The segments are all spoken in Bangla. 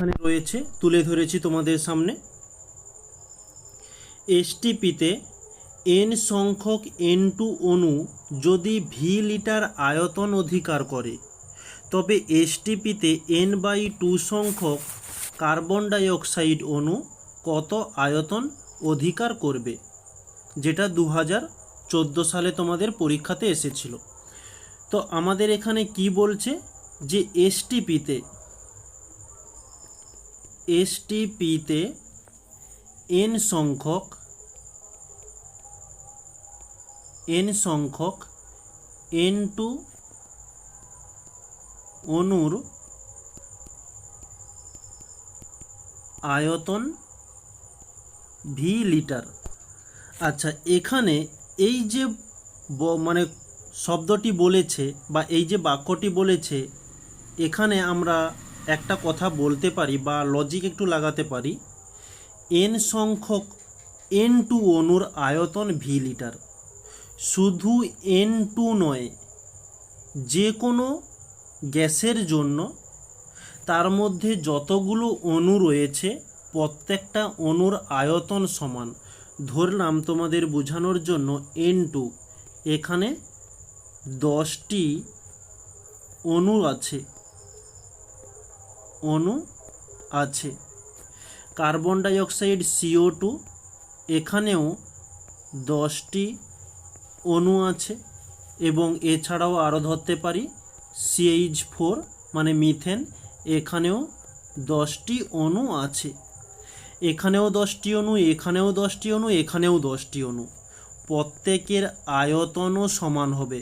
এখানে রয়েছে, তুলে ধরেছি তোমাদের সামনে। এসটিপিতে এন সংখ্যক এন টু অণু যদি ভি লিটার আয়তন অধিকার করে, তবে এসটিপিতে এন বাই টু সংখ্যক কার্বন ডাইঅক্সাইড অণু কত আয়তন অধিকার করবে, যেটা দু হাজার চোদ্দ সালে তোমাদের পরীক্ষাতে এসেছিল। তো আমাদের এখানে কি বলছে যে এসটিপিতে এসটিপিতে এন সংখ্যক এন সংখ্যক, এন টু অণুর আয়তন ভি লিটার। আচ্ছা এখানে এই যে মানে শব্দটি বলেছে বা এই যে বাক্যটি বলেছে, এখানে আমরা একটা কথা বলতে পারি বা লজিক একটু লাগাতে পারি। এন সংখ্যক এন টু অণুর আয়তন ভি লিটার শুধু এন টু নয়, যে কোনো গ্যাসের জন্য তার মধ্যে যতগুলো অণু রয়েছে, প্রত্যেকটা অণুর আয়তন সমান। ধরলাম তোমাদের বোঝানোর জন্য এন টু এখানে দশটি অণু আছে। অণু আছে। কার্বন ডাইঅক্সাইড সিও টু, এখানেও দশটি অণু আছে এবং এছাড়াও আরও ধরতে পারি সিএইচ ফোর মানে মিথেন, এখানেও দশটি অণু আছে। এখানেও দশটি অণু, এখানেও দশটি অণু, এখানেও দশটি অণু। প্রত্যেকের আয়তনও সমান হবে।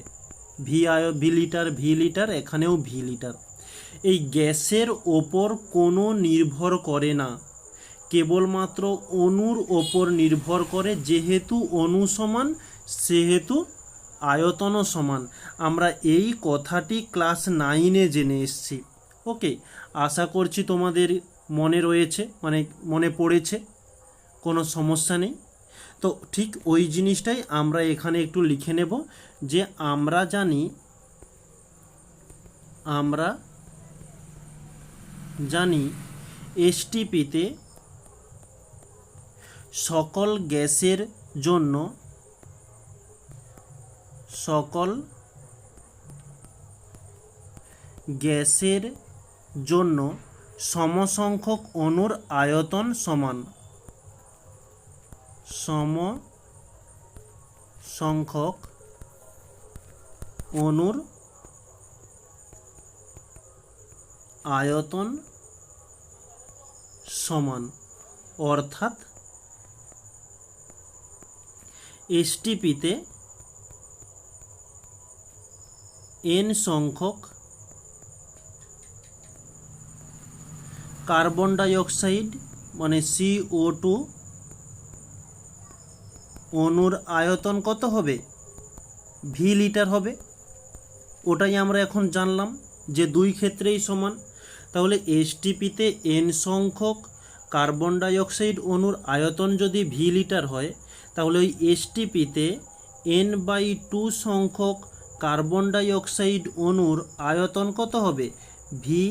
ভি আয়, ভি লিটার ভি লিটার, এখানেও ভি লিটার। এই গ্যাসের ওপর কোনো নির্ভর করে না। কেবলমাত্র অণুর ওপর নির্ভর করে, যেহেতু অণু সমান, সেহেতু আয়তনও সমান। আমরা এই কথাটি ক্লাস নাইনে জেনে এসেছি। ওকে, আশা করছি তোমাদের মনে রয়েছে মানে মনে পড়েছে, কোনো সমস্যা নেই। তো ঠিক ওই জিনিসটাই আমরা এখানে একটু লিখে নেব যে আমরা জানি, আমরা জানি, এসটিপিতে সকল গ্যাসের জন্য সকল গ্যাসের জন্য সমসংখ্যক অণুর আয়তন সমান। সম সংখ্যক অণুর আয়তন সমান অর্থাৎ এসটিপিতে এন সংখ্যক কার্বন ডাইঅক্সাইড মানে সিও টু অণুর আয়তন কত হবে? ভি লিটার হবে। ওটাই আমরা এখন জানলাম যে দুই ক্ষেত্রেই সমান। তাহলে এসটিপিতে এন সংখ্যক কার্বন ডাইঅক্সাইড অণুর আয়তন যদি ভি লিটার হয়, তাহলে ওই এসটিপিতে এন বাই টু সংখ্যক কার্বন ডাইঅক্সাইড অণুর আয়তন কত হবে? V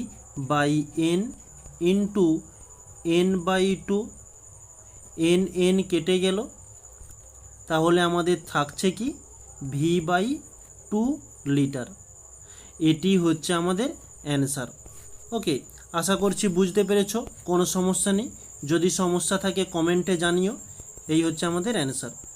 by N into N by two N N কেটে গেল। তাহলে আমাদের থাকছে কি? ভি বাই টু লিটার এটি হচ্ছে আমাদের অ্যান্সার ওকে, আশা করছি বুঝতে পেরেছ, কোনো সমস্যা নেই। যদি সমস্যা থাকে কমেন্টে জানিও। এই হচ্ছে আমাদের অ্যান্সার